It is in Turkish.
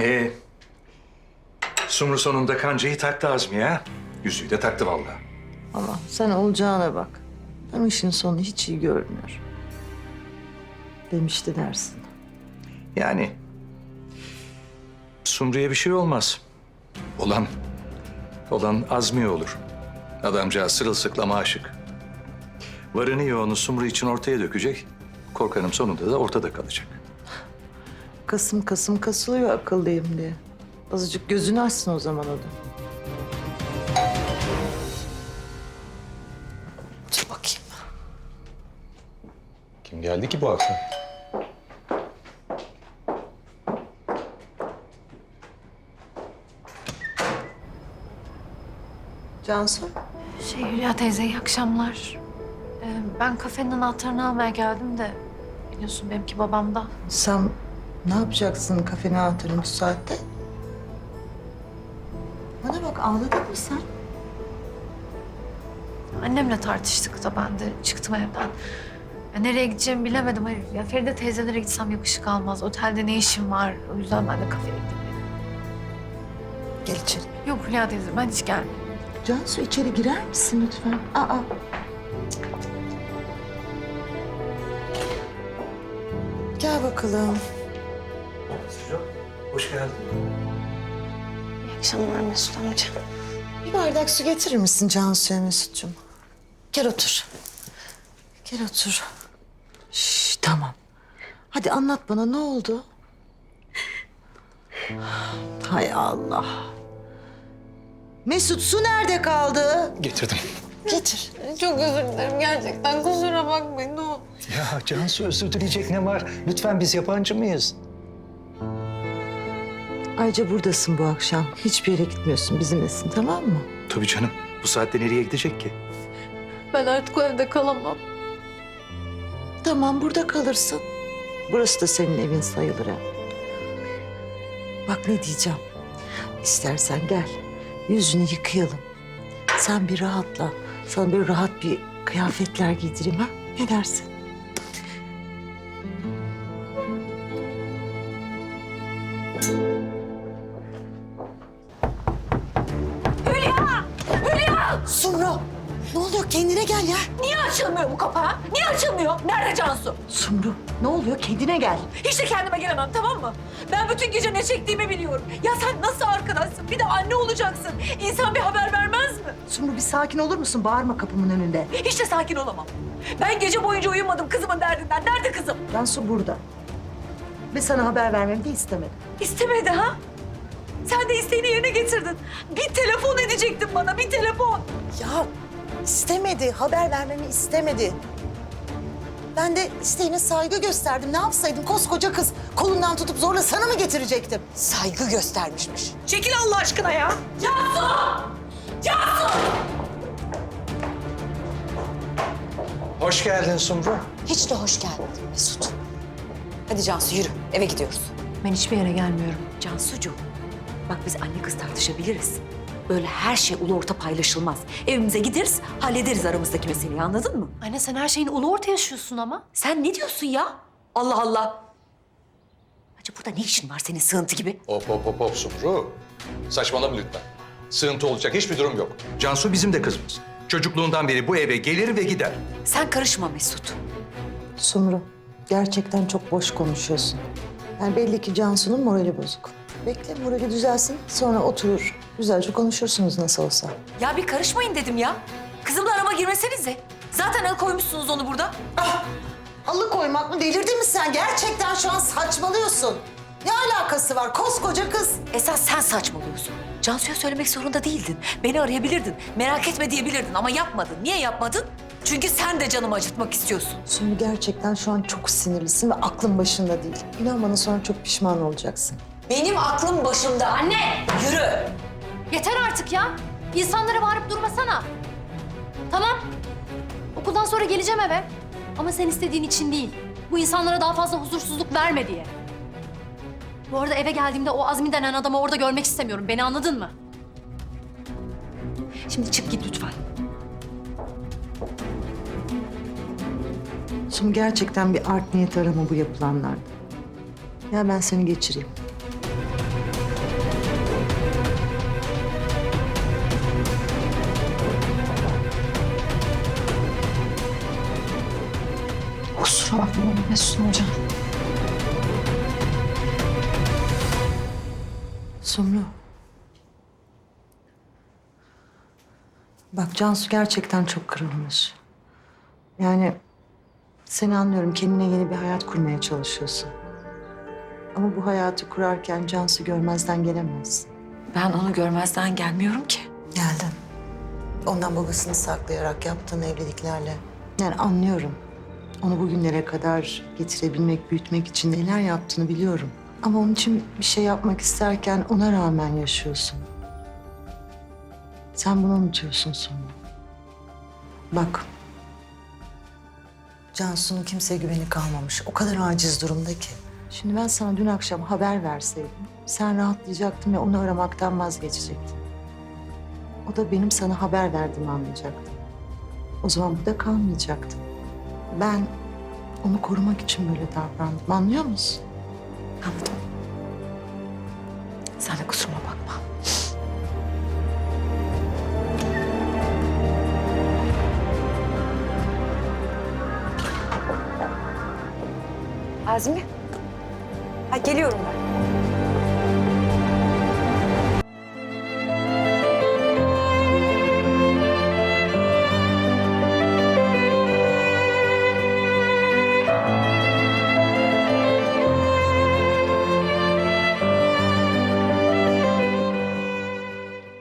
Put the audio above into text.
Ee, Sumru sonunda kancayı taktı Azmi'ye. ha? Yüzüğü de taktı vallahi. Ama sen olacağına bak. O işin sonu hiç iyi görmüyor. Demişti dersin. Yani Sumru'ya bir şey olmaz. Olan, olan Azmi olur. Adamcağız sırılsıklama aşık. Varını yoğunu Sumru için ortaya dökecek. Korkarım sonunda da ortada kalacak. Kasım kasım kasılıyor akıllıyım diye. Azıcık gözünü açsın o zaman o da. Dur bakayım. Kim geldi ki bu akşam? Cansu. Şey Hülya teyze iyi akşamlar. Ee, ben kafenin anahtarını almaya geldim de biliyorsun benimki babamda. Sen ne yapacaksın kafenin anahtarını bu saatte? Bana bak ağladın mı sen? Annemle tartıştık da ben de çıktım evden. Ya nereye gideceğimi bilemedim. Hayır, ya Feride teyzelere gitsem yakışık almaz. Otelde ne işim var? O yüzden ben de kafeye gittim. Gel içeri. Yok Hülya teyze ben hiç gelmeyeyim. Cansu içeri girer misin lütfen? Aa. Gel bakalım. Hoş geldin. İyi akşamlar Mesut amca. Bir bardak su getirir misin Cansu'ya Mesut'cum? Gel otur. Gel otur. Şş, tamam. Hadi anlat bana ne oldu? Hay Allah. Mesut su nerede kaldı? Getirdim. Getir. Çok özür dilerim gerçekten. Kusura bakmayın ne olur. Ya Cansu özür dileyecek ne var? Lütfen biz yabancı mıyız? Ayrıca buradasın bu akşam. Hiçbir yere gitmiyorsun. Bizimlesin tamam mı? Tabii canım. Bu saatte nereye gidecek ki? Ben artık o evde kalamam. Tamam burada kalırsın. Burası da senin evin sayılır ha. Bak ne diyeceğim. İstersen gel. Yüzünü yıkayalım. Sen bir rahatla. Sana böyle rahat bir kıyafetler giydireyim ha. Ne dersin? Sumru. Ne oluyor? Kendine gel ya. Niye açılmıyor bu kapağı? Niye açılmıyor? Nerede Cansu? Sumru. Ne oluyor? Kendine gel. Hiç de kendime gelemem tamam mı? Ben bütün gece ne çektiğimi biliyorum. Ya sen nasıl arkadaşsın? Bir de anne olacaksın. İnsan bir haber vermez mi? Sumru bir sakin olur musun? Bağırma kapımın önünde. Hiç de sakin olamam. Ben gece boyunca uyumadım kızımın derdinden. Nerede kızım? Cansu burada. Ve sana haber vermemi de istemedi. İstemedi ha? Sen de isteğini yerine getirdin. Bir telefon edecektin bana, bir telefon. Ya istemedi, haber vermemi istemedi. Ben de isteğine saygı gösterdim. Ne yapsaydım koskoca kız kolundan tutup zorla sana mı getirecektim? Saygı göstermişmiş. Çekil Allah aşkına ya. Cansu! Cansu! Hoş geldin Sumru. Hiç de hoş gelmedin Mesut. Hadi Cansu yürü, eve gidiyoruz. Ben hiçbir yere gelmiyorum. Cansucuğum, bak biz anne kız tartışabiliriz. Böyle her şey ulu orta paylaşılmaz. Evimize gideriz, hallederiz aramızdaki meseleyi anladın mı? Anne sen her şeyin ulu orta yaşıyorsun ama. Sen ne diyorsun ya? Allah Allah. Hacı burada ne işin var senin sığıntı gibi? Hop hop hop hop Sumru. Saçmalama lütfen. Sığıntı olacak hiçbir durum yok. Cansu bizim de kızımız. Çocukluğundan beri bu eve gelir ve gider. Sen karışma Mesut. Sumru, gerçekten çok boş konuşuyorsun. Yani belli ki Cansu'nun morali bozuk. Bekle morali düzelsin, sonra oturur. Güzelce konuşursunuz nasıl olsa. Ya bir karışmayın dedim ya. Kızımla arama girmesenize. Zaten el koymuşsunuz onu burada. Alıkoymak mı? Delirdin mi sen? Gerçekten şu an saçmalıyorsun. Ne alakası var? Koskoca kız. Esas sen saçmalıyorsun. Cansu'ya söylemek zorunda değildin. Beni arayabilirdin. Merak etme diyebilirdin ama yapmadın. Niye yapmadın? Çünkü sen de canımı acıtmak istiyorsun. Sumru gerçekten şu an çok sinirlisin ve aklın başında değil. İnan bana sonra çok pişman olacaksın. Benim aklım başımda. Anne! Yürü. Yeter artık ya. İnsanlara bağırıp durmasana. Tamam. Okuldan sonra geleceğim eve. Ama sen istediğin için değil. Bu insanlara daha fazla huzursuzluk verme diye. Bu arada eve geldiğimde o Azmi denen adamı orada görmek istemiyorum. Beni anladın mı? Şimdi çık git lütfen. Sumru gerçekten bir art niyet arama bu yapılanlarda. Ya ben seni geçireyim. Bakma Mesut Hocam. Sumru. Bak Cansu gerçekten çok kırılmış. Yani seni anlıyorum kendine yeni bir hayat kurmaya çalışıyorsun. Ama bu hayatı kurarken Cansu görmezden gelemezsin. Ben onu görmezden gelmiyorum ki. Geldin. Ondan babasını saklayarak yaptığın evliliklerle. Yani anlıyorum. Onu bugünlere kadar getirebilmek, büyütmek için neler yaptığını biliyorum. Ama onun için bir şey yapmak isterken ona rağmen yaşıyorsun. Sen bunu unutuyorsun sonra. Bak. Cansu'nun kimseye güveni kalmamış. O kadar aciz durumda ki. Şimdi ben sana dün akşam haber verseydim... ...sen rahatlayacaktın ve onu aramaktan vazgeçecektin. O da benim sana haber verdiğimi anlayacaktı. O zaman burada kalmayacaktı. Ben onu korumak için böyle davrandım. Anlıyor musun? Anladım. Sen de kusuruma bakma. Azmi. Ha geliyorum ben.